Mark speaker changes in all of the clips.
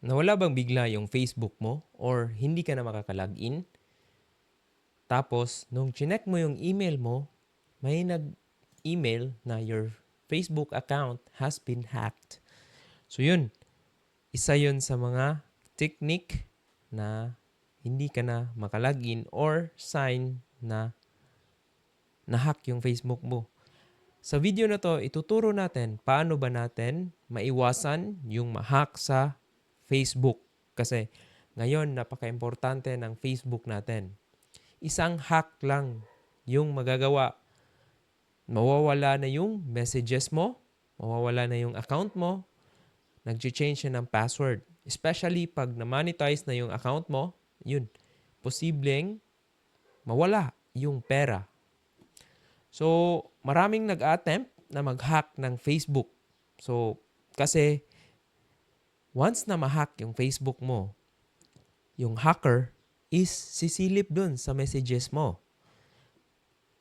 Speaker 1: nawala bang bigla yung Facebook mo or hindi ka na makaka-login? Tapos, nung chinek mo yung email mo, may nag-email na your Facebook account has been hacked. So yun, isa yun sa mga technique na hindi ka na makalagin or sign na na-hack yung Facebook mo. Sa video na to, ituturo natin paano ba natin maiwasan yung ma-hack sa Facebook. Kasi ngayon, napaka-importante ng Facebook natin. Isang hack lang yung magagawa. Mawawala na yung messages mo, mawawala na yung account mo, nag-change siya ng password. Especially pag na-monetize na yung account mo, yun, posibleng mawala yung pera. So, maraming nag-attempt na mag-hack ng Facebook. So, kasi once na ma-hack yung Facebook mo, yung hacker is sisilip dun sa messages mo.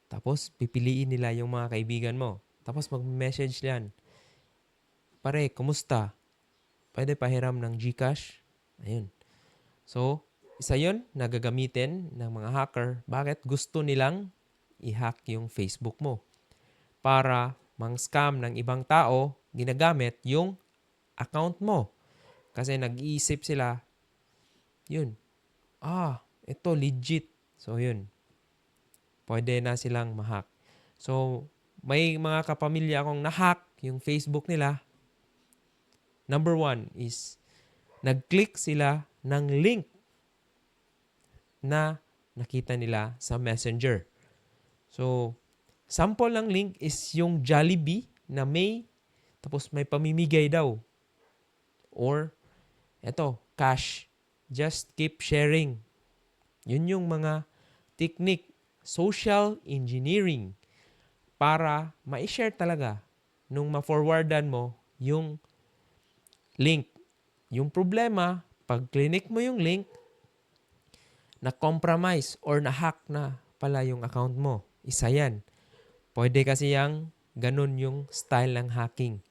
Speaker 1: Tapos, pipiliin nila yung mga kaibigan mo. Tapos, mag-message yan. Pare, kumusta? Pwede pahiram ng GCash? Ayun. So, isa yun na gagamitin ng mga hacker. Bakit? Gusto nilang i-hack yung Facebook mo. Para mang-scam ng ibang tao, ginagamit yung account mo. Kasi nag-iisip sila, yun, ah, ito legit. So, yun. Pwede na silang ma-hack. So, may mga kapamilya akong na-hack yung Facebook nila. Number one is, nag-click sila ng link na nakita nila sa messenger. So, sample ng link is yung Jollibee na may, tapos may pamimigay daw. Or, eto, cash. Just keep sharing. Yun yung mga technique, social engineering para ma-share talaga nung ma-forwardan mo yung link. Yung problema, pag clinic mo yung link, na-compromise or na-hack na pala yung account mo. Isa yan. Pwede kasi yung ganun yung style ng hacking.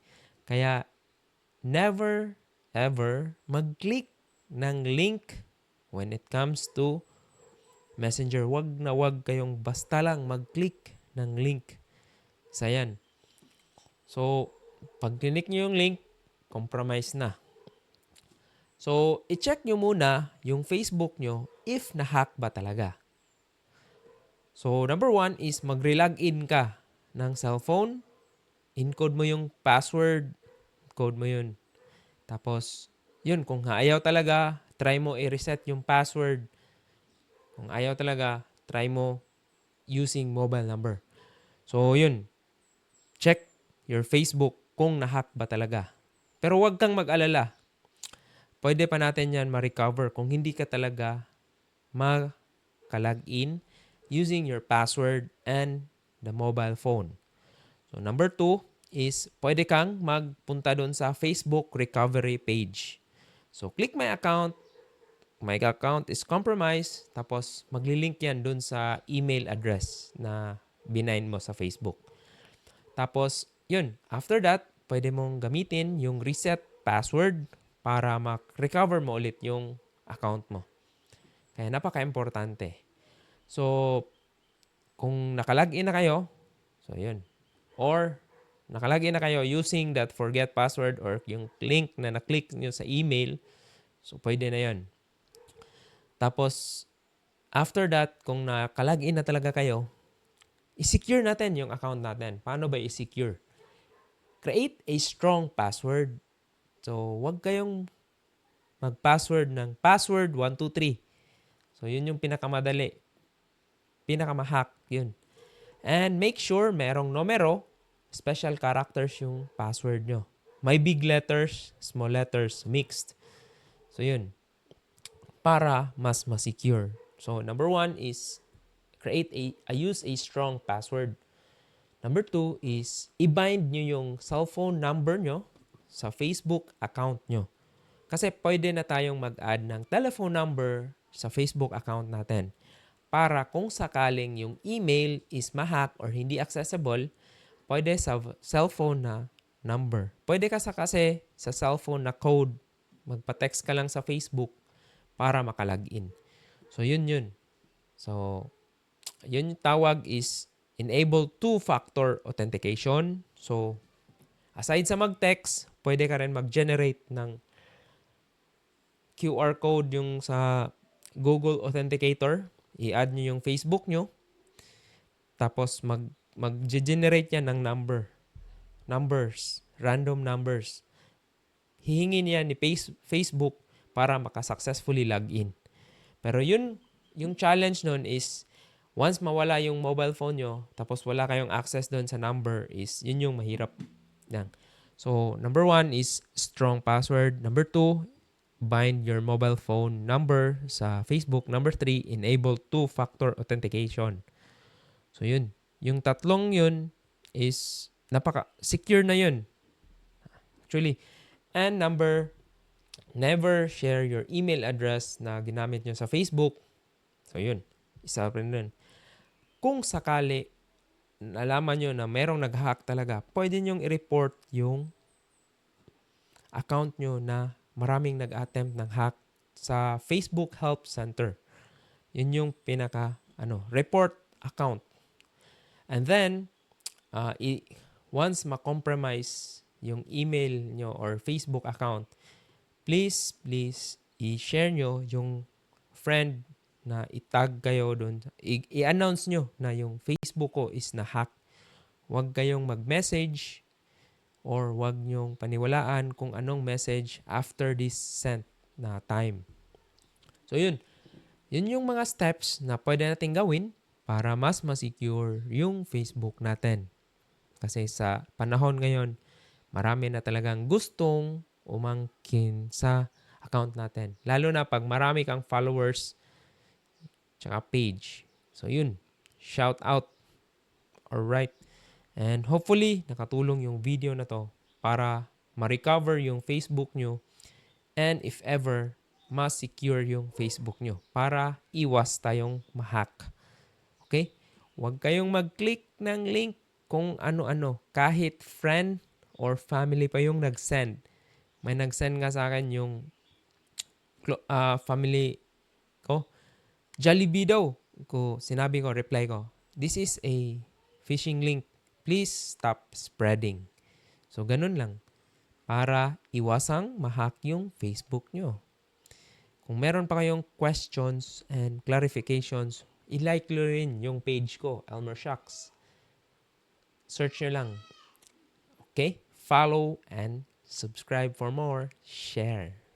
Speaker 1: Kaya, never ever mag-click ng link when it comes to Messenger. Wag na wag kayong basta lang mag-click ng link. Isa yan. So, pag click nyo yung link, compromise na. So, i-check nyo muna yung Facebook nyo if na-hack ba talaga. So, number one is magre-login ka ng cellphone. Encode mo yung password. Code mo yun. Tapos, yun, kung ayaw talaga, try mo i-reset yung password. Kung ayaw talaga, try mo using mobile number. So, yun. Check your Facebook kung na-hack ba talaga. Pero huwag kang mag-alala. Pwede pa natin yan ma-recover kung hindi ka talaga mag-login using your password and the mobile phone. So, number two is pwede kang magpunta doon sa Facebook recovery page. So, click my account. My account is compromised. Tapos, maglilink yan doon sa email address na binain mo sa Facebook. Tapos, yun. After that, pwede mong gamitin yung reset password para ma-recover mo ulit yung account mo. Kaya napaka-importante. So, kung nakalagin na kayo, so yun. Or, nakalagin na kayo using that forget password or yung link na na-click nyo sa email, so pwede na yun. Tapos, after that, kung nakalagin na talaga kayo, i-secure natin yung account natin. Paano ba i-secure? Create a strong password. So, wag kayong mag-password ng password 123. So, yun yung pinakamadali. Pinakamahack, yun. And make sure merong numero, special characters yung password nyo. May big letters, small letters, mixed. So, yun. Para mas ma-secure. So, number one is create a, a use a strong password. Number two is i-bind nyo yung cellphone number nyo sa Facebook account nyo. Kasi pwede na tayong mag-add ng telephone number sa Facebook account natin. Para kung sakaling yung email is mahack or hindi accessible, pwede sa cellphone na number. Pwede ka sa kasi sa cellphone na code magpa-text ka lang sa Facebook para makalagin. So, yun yun. So, yun yung tawag is enable two-factor authentication. So, aside sa mag-text, pwede ka rin mag-generate ng QR code yung sa Google Authenticator. I-add nyo yung Facebook nyo. Tapos mag mag-generate yan ng number. Numbers. Random numbers. Hihingi niya ni face, Facebook para makasuccessfully log in. Pero yun, yung challenge nun is once mawala yung mobile phone nyo, tapos wala kayong access doon sa number is yun yung mahirap. Yan. So, number one is strong password. Number two, bind your mobile phone number sa Facebook. Number three, enable two-factor authentication. So, yun. Yung tatlong yun is napaka-secure na yun. Actually. And number, never share your email address na ginamit nyo sa Facebook. So, yun. Isa rin nun. Kung sakali, nalaman nyo na merong nag-hack talaga, pwede nyong i-report yung account nyo na maraming nag-attempt ng hack sa Facebook Help Center. Yun yung pinaka ano, report account. And then uh, i- once ma-compromise yung email nyo or Facebook account, please please i-share nyo yung friend na itag kayo doon. I-announce nyo na yung Facebook ko is na hack. Huwag kayong mag-message or wag nyong paniwalaan kung anong message after this sent na time. So yun. Yun yung mga steps na pwede natin gawin para mas masecure yung Facebook natin. Kasi sa panahon ngayon, marami na talagang gustong umangkin sa account natin. Lalo na pag marami kang followers tsaka page. So yun, shout out. Alright. And hopefully, nakatulong yung video na to para ma-recover yung Facebook nyo and if ever, mas secure yung Facebook nyo para iwas tayong mahack. Huwag kayong mag-click ng link kung ano-ano. Kahit friend or family pa yung nag-send. May nag-send nga sa akin yung ah, family ko. Jollibee daw. Ko, sinabi ko, reply ko, this is a phishing link. Please stop spreading. So, ganun lang. Para iwasang mahack yung Facebook nyo. Kung meron pa kayong questions and clarifications, i-like nyo rin yung page ko, Elmer Shocks. Search nyo lang. Okay? Follow and subscribe for more. Share.